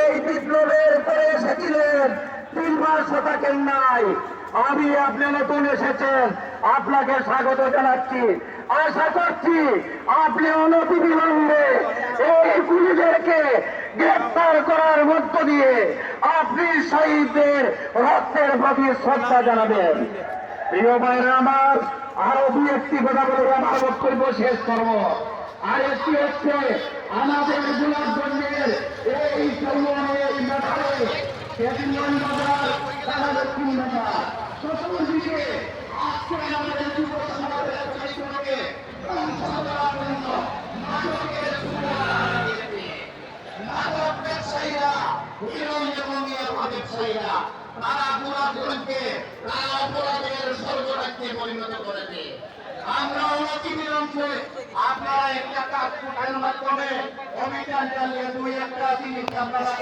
এই বিপ্লবের পরে এসেছিলেন তিন মাস থাকেন নাই আমি আপনি নতুন এসেছেন, আপনাকে স্বাগত জানাচ্ছি। আশা করছি আপনি অনতি বিলম্বে এই পুলিশদেরকে গ্রেপ্তার করার মধ্য দিয়ে আপনি শহীদদের রক্তের প্রতি শ্রদ্ধা জানাবেন। প্রিয় ভাইরা আমার আরও দু একটি কথা বলে আমার বক্তব্য শেষ করব। আর একটি হচ্ছে আমাদের গোলাপগঞ্জের এই সেদিন বাজার তারা দক্ষিণ বাজার চতুর্দিকে আজকে আমাদের যুব সমাজের জন্য নাটকের। নাটক ব্যবসায়ীরা বিরঞ্জনীয় ব্যবসায়ীরা তারা গোলাপগঞ্জকে তারা অপরাধের স্বর্গরাজ্যে পরিণত করেছে আমরা আপনারা একটা কাজ কোটার অভিযান চালিয়ে দুই একটা জিনিস আপনারা